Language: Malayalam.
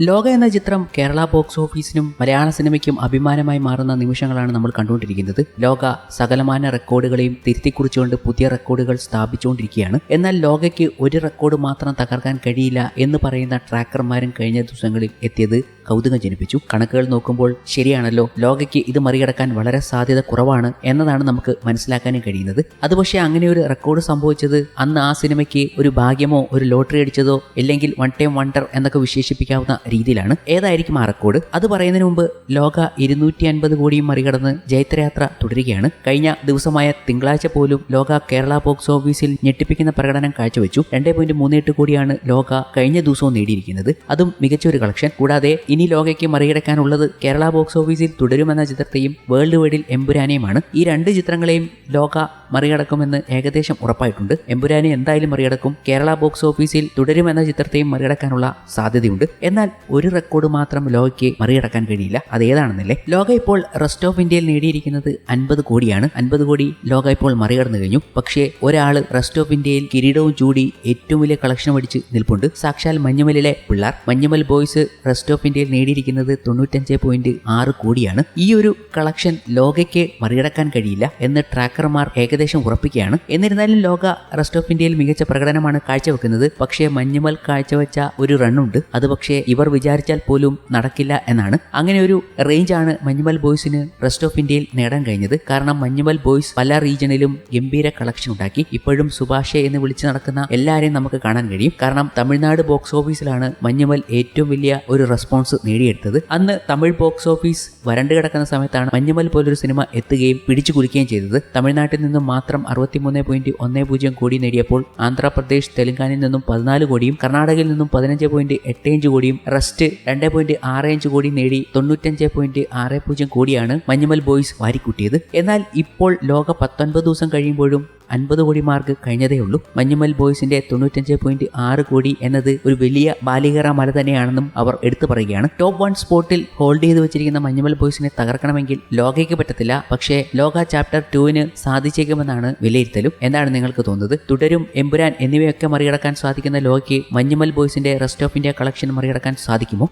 ലോക എന്ന ചിത്രം കേരള ബോക്സ് ഓഫീസിനും മലയാള സിനിമയ്ക്കും അഭിമാനമായി മാറുന്ന നിമിഷങ്ങളാണ് നമ്മൾ കണ്ടുകൊണ്ടിരിക്കുന്നത്. ലോക സകലമാന റെക്കോർഡുകളെയും തിരുത്തിക്കുറിച്ചുകൊണ്ട് പുതിയ റെക്കോർഡുകൾ സ്ഥാപിച്ചുകൊണ്ടിരിക്കുകയാണ്. എന്നാൽ ലോകയ്ക്ക് ഒരു റെക്കോർഡ് മാത്രം തകർക്കാൻ കഴിയില്ല എന്ന് പറയുന്ന ട്രാക്കർമാരും കഴിഞ്ഞ ദിവസങ്ങളിൽ എത്തിയത് കൗതുകം ജനിപ്പിച്ചു. കണക്കുകൾ നോക്കുമ്പോൾ ശരിയാണല്ലോ. ലോകയ്ക്ക് ഇത് മറികടക്കാൻ വളരെ സാധ്യത കുറവാണ് എന്നതാണ് നമുക്ക് മനസ്സിലാക്കാനും കഴിയുന്നത്. അത് പക്ഷേ അങ്ങനെ ഒരു റെക്കോർഡ് സംഭവിച്ചത് അന്ന് ആ സിനിമയ്ക്ക് ഒരു ഭാഗ്യമോ ഒരു ലോട്ടറി അടിച്ചതോ അല്ലെങ്കിൽ വൺ ടൈം വണ്ടർ എന്നൊക്കെ വിശേഷിപ്പിക്കാവുന്ന രീതിയിലാണ്. ഏതായിരിക്കും ആ റെക്കോർഡ് അത് പറയുന്നതിന് മുമ്പ് ലോക ഇരുന്നൂറ്റി അൻപത് കോടിയും മറികടന്ന് ജൈത്രയാത്ര തുടരുകയാണ്. കഴിഞ്ഞ ദിവസമായ തിങ്കളാഴ്ച പോലും ലോക കേരള ബോക്സ് ഓഫീസിൽ ഞെട്ടിപ്പിക്കുന്ന പ്രകടനം കാഴ്ചവെച്ചു. രണ്ടേ പോയിന്റ് മൂന്നെട്ട് കോടിയാണ് ലോക കഴിഞ്ഞ ദിവസവും നേടിയിരിക്കുന്നത്. അതും മികച്ച ഒരു കളക്ഷൻ കൂടാതെ ഇനി ലോകയ്ക്ക് മറികടക്കാനുള്ളത് കേരള ബോക്സ് ഓഫീസിൽ തുടരുമെന്ന ചിത്രത്തെയും വേൾഡ് വൈഡിൽ എമ്പുരാനെയുമാണ്. ഈ രണ്ട് ചിത്രങ്ങളെയും ലോക മറികടക്കുമെന്ന് ഏകദേശം ഉറപ്പായിട്ടുണ്ട്. എമ്പുരാനെ എന്തായാലും മറികടക്കും. കേരള ബോക്സ് ഓഫീസിൽ തുടരുമെന്ന ചിത്രത്തെയും മറികടക്കാനുള്ള സാധ്യതയുണ്ട്. എന്നാൽ ഒരു റെക്കോർഡ് മാത്രം ലോകയ്ക്ക് മറികടക്കാൻ കഴിയില്ല. അത് ഏതാണെന്നല്ലേ? ലോക ഇപ്പോൾ റെസ്റ്റ് ഓഫ് ഇന്ത്യയിൽ നേടിയിരിക്കുന്നത് അൻപത് കോടിയാണ്. അൻപത് കോടി ലോക ഇപ്പോൾ മറികടന്നു കഴിഞ്ഞു. പക്ഷേ ഒരാൾ റെസ്റ്റ് ഓഫ് ഇന്ത്യയിൽ കിരീടവും ചൂടി ഏറ്റവും വലിയ കളക്ഷൻ അടിച്ച് നിൽപ്പുണ്ട്. സാക്ഷാൽ മഞ്ഞുമലിലെ പിള്ളാർ. മഞ്ഞുമൽ ബോയ്സ് റെസ്റ്റ് ഓഫ് ഇന്ത്യയിൽ നേടിയിരിക്കുന്നത് തൊണ്ണൂറ്റഞ്ച് പോയിന്റ് ആറ് കോടിയാണ്. ഈ ഒരു കളക്ഷൻ ലോകയ്ക്ക് മറികടക്കാൻ കഴിയില്ല എന്ന് ട്രാക്കർമാർ ഏകദേശം ഉറപ്പിക്കുകയാണ്. എന്നിരുന്നാലും ലോക റെസ്റ്റ് ഓഫ് ഇന്ത്യയിൽ മികച്ച പ്രകടനമാണ് കാഴ്ചവെക്കുന്നത്. പക്ഷേ മഞ്ഞുമൽ കാഴ്ചവെച്ച ഒരു റണ്ണുണ്ട് അത് പക്ഷേ ഇവർ വിചാരിച്ചാൽ പോലും നടക്കില്ല എന്നാണ്. അങ്ങനെ ഒരു റേഞ്ചാണ് മഞ്ഞുമൽ ബോയ്സിന് റെസ്റ്റ് ഓഫ് ഇന്ത്യയിൽ നേടാൻ കഴിഞ്ഞത്. കാരണം മഞ്ഞുമൽ ബോയ്സ് പല റീജിയണിലും ഗംഭീര കളക്ഷൻ ഉണ്ടാക്കി. ഇപ്പോഴും സുഭാഷെ എന്ന് വിളിച്ച് നടക്കുന്ന എല്ലാവരെയും നമുക്ക് കാണാൻ കഴിയും. കാരണം തമിഴ്നാട് ബോക്സ് ഓഫീസിലാണ് മഞ്ഞുമൽ ഏറ്റവും വലിയ ഒരു റെസ്പോൺസ് നേടിയെടുത്തത്. അന്ന് തമിഴ് ബോക്സ് ഓഫീസ് വരണ്ടു കിടക്കുന്ന സമയത്താണ് മഞ്ഞുമൽ പോലൊരു സിനിമ എത്തുകയും പിടിച്ചു കുലുക്കുകയും ചെയ്തത്. തമിഴ്നാട്ടിൽ നിന്നും മാത്രം അറുപത്തിമൂന്ന് പോയിന്റ് ഒന്ന് പൂജ്യം കോടി നേടിയപ്പോൾ ആന്ധ്രാപ്രദേശ് തെലങ്കാനയിൽ നിന്നും പതിനാല് കോടിയും കർണാടകയിൽ നിന്നും പതിനഞ്ച് പോയിന്റ് എട്ട് അഞ്ച് കോടിയും റെസ്റ്റ് രണ്ട് പോയിന്റ് ആറ് അഞ്ച് കോടി നേടി തൊണ്ണൂറ്റഞ്ച് പോയിന്റ് ആറ് പൂജ്യം കോടിയാണ് മഞ്ഞുമൽ ബോയ്സ് വാരിക്കൂട്ടിയത്. എന്നാൽ ഇപ്പോൾ ലോക പത്തൊൻപത് ദിവസം കഴിയുമ്പോഴും അൻപത് കോടി മാർക്ക് കഴിഞ്ഞതേ ഉള്ളൂ. മഞ്ഞുമൽ ബോയ്സിന്റെ തൊണ്ണൂറ്റഞ്ച് പോയിന്റ് ആറ് കോടി എന്നത് ഒരു വലിയ ബാലികറ മല തന്നെയാണെന്നും അവർ എടുത്തു പറയുകയാണ്. ടോപ്പ് വൺ സ്പോട്ടിൽ ഹോൾഡ് ചെയ്ത് വെച്ചിരിക്കുന്ന മഞ്ഞുമൽ ബോയ്സിനെ തകർക്കണമെങ്കിൽ ലോകയ്ക്ക് പറ്റത്തില്ല. പക്ഷേ ലോക ചാപ്റ്റർ ടുവിന് സാധിച്ചേക്കുമെന്നാണ് വിലയിരുത്തലും. എന്താണ് നിങ്ങൾക്ക് തോന്നുന്നത്? തുടരും എമ്പുരാൻ എന്നിവയൊക്കെ മറികടക്കാൻ സാധിക്കുന്ന ലോകയ്ക്ക് മഞ്ഞുമൽ ബോയ്സിന്റെ റെസ്റ്റ് ഓഫ് ഇന്ത്യ കളക്ഷൻ മറികടക്കാൻ സാധിക്കുമോ?